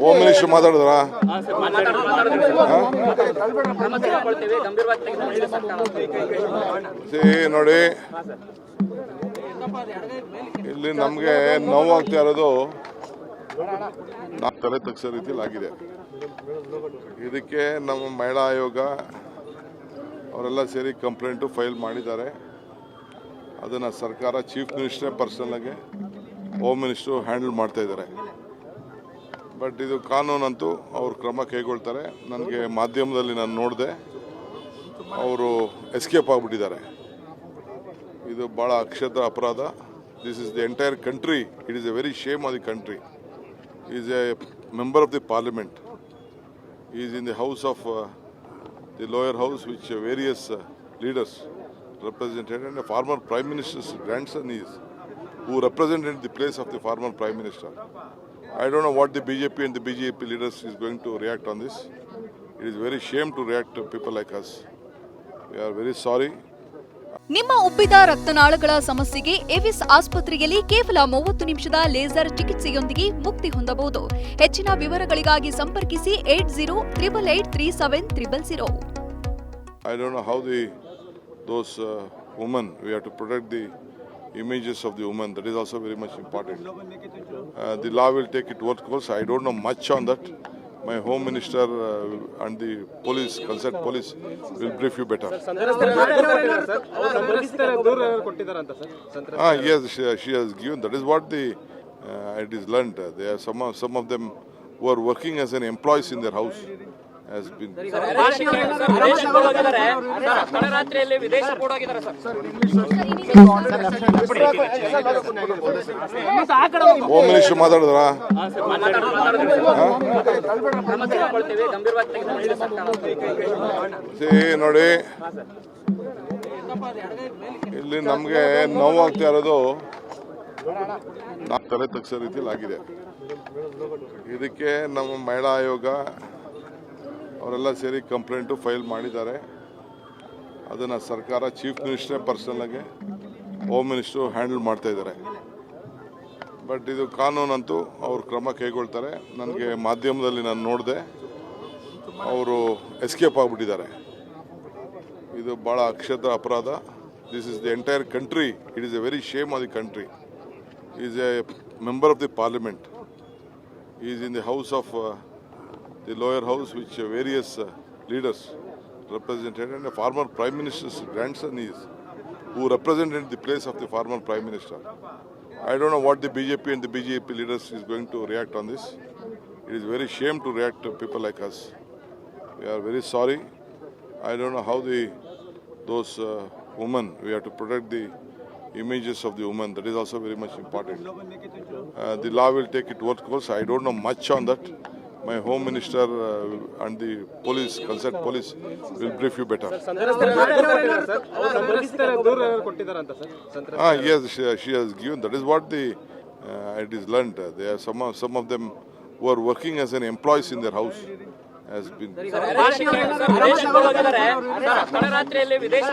Home minister ಮಾತಾಡಿದ್ರ? ನೋಡಿ. ಇಲ್ಲಿ ನಮಗೆ ನೋವಾಗ್ತಾ ಇರೋದು ನಾವು ತಲೆ ತಗ್ಸೋ ರೀತಿಯಲ್ಲಿ ಆಗಿದೆ ಇದಕ್ಕೆ ನಮ್ಮ ಮಹಿಳಾ ಆಯೋಗ ಅವರೆಲ್ಲ ಸೇರಿ ಕಂಪ್ಲೇಂಟು ಫೈಲ್ ಮಾಡಿದ್ದಾರೆ. ಅದನ್ನು ಸರ್ಕಾರ ಚೀಫ್ ಮಿನಿಸ್ಟ್ರೇ ಪರ್ಸನಲ್ಲಾಗಿ ಹೋಮ್ ಮಿನಿಸ್ಟ್ರು ಹ್ಯಾಂಡಲ್ ಮಾಡ್ತಾ ಇದ್ದಾರೆ. ಬಟ್ ಇದು ಕಾನೂನಂತೂ ಅವರು ಕ್ರಮ ಕೈಗೊಳ್ತಾರೆ. ನನಗೆ ಮಾಧ್ಯಮದಲ್ಲಿ ನಾನು ನೋಡಿದೆ. ಅವರು ಎಸ್ಕೇಪ್ ಆಗಿಬಿಟ್ಟಿದ್ದಾರೆ. ಇದು ಭಾಳ ಅಕ್ಷತ್ರ ಅಪರಾಧ. This is the entire country it is a very shame of the country is a member of the parliament is in the house of the lower house which various leaders represented, and a former prime minister's grandson who represented the place of the former prime minister. I don't know what the BJP and the BJP leaders is going to react on this. It is very shame to react to people like us. We are very sorry. ನಿಮ್ಮ ಉಬ್ಬಿದ ರಕ್ತನಾಳಗಳ ಸಮಸ್ಯೆಗೆ ಎವಿಸ್ ಆಸ್ಪತ್ರೆಯಲ್ಲಿ ಕೇವಲ ಮೂವತ್ತು ನಿಮಿಷದ laser ಚಿಕಿತ್ಸೆಯೊಂದಿಗೆ ಮುಕ್ತಿ ಹೊಂದಬಹುದು ಹೆಚ್ಚಿನ ವಿವರಗಳಿಗಾಗಿ ಸಂಪರ್ಕಿಸಿ eight zero triple eight three seven triple zero I don't know how the those woman we have to protect the images of the woman. That is also very much important. Uh, the law will take it own course. I don't know much on that. My Home Minister uh, and the police, concerned police, will brief you better. Ah, yes, she, she has given. That is what the uh, it is learned. They are some of, some of them were working as an employees in their house. Has been. ತಡರಾತ್ರಿಯಲ್ಲಿ ವಿದೇಶ ಹೋಗಿದ್ದಾರೆ sir home minister ಮಾತಾಡಿದ್ರ ನೋಡಿ ಇಲ್ಲಿ ನಮಗೆ ನೋವಾಗ್ತಾ ಇರೋದು ನಾವು ತಲೆ ತಗ್ಸೋ ರೀತಿಯಲ್ಲಿ ಆಗಿದೆ ಇದಕ್ಕೆ ನಮ್ಮ ಮಹಿಳಾ ಆಯೋಗ ಅವರೆಲ್ಲ ಸೇರಿ ಕಂಪ್ಲೇಂಟು ಫೈಲ್ ಮಾಡಿದ್ದಾರೆ. ಅದನ್ನು ಸರ್ಕಾರ ಚೀಫ್ ಮಿನಿಸ್ಟ್ರೇ ಪರ್ಸನಲ್ಲಾಗಿ ಹೋಮ್ ಮಿನಿಸ್ಟ್ರು ಹ್ಯಾಂಡಲ್ ಮಾಡ್ತಾ ಇದ್ದಾರೆ. ಬಟ್ ಇದು ಕಾನೂನಂತೂ ಅವರು ಕ್ರಮ ಕೈಗೊಳ್ತಾರೆ. ನನಗೆ ಮಾಧ್ಯಮದಲ್ಲಿ ನಾನು ನೋಡಿದೆ, ಅವರು ಎಸ್ಕೇಪ್ ಆಗಿಬಿಟ್ಟಿದ್ದಾರೆ. ಇದು ಭಾಳ ಅಕ್ಷತ ಅಪರಾಧ. This is the entire country it is a very shame of the country is a member of the parliament is in the house of the lower house which uh, various uh, leaders represented and a former prime minister's grandson is who represented the place of the former prime minister. I don't know what the BJP and the BJP leaders is going to react on this. It is very shame to react to people like us. We are very sorry. I don't know how the those uh, women, we have to protect the images of the women. That is also very much important. Uh, the law will take it its course. I don't know much on that. My home minister uh, and the police, concerned police, will brief you better. Ah, yes, she, she has given. That is what the uh, it is learnt. They are some of, some of them who are working as an employees in their house has been. ವಿದೇಶ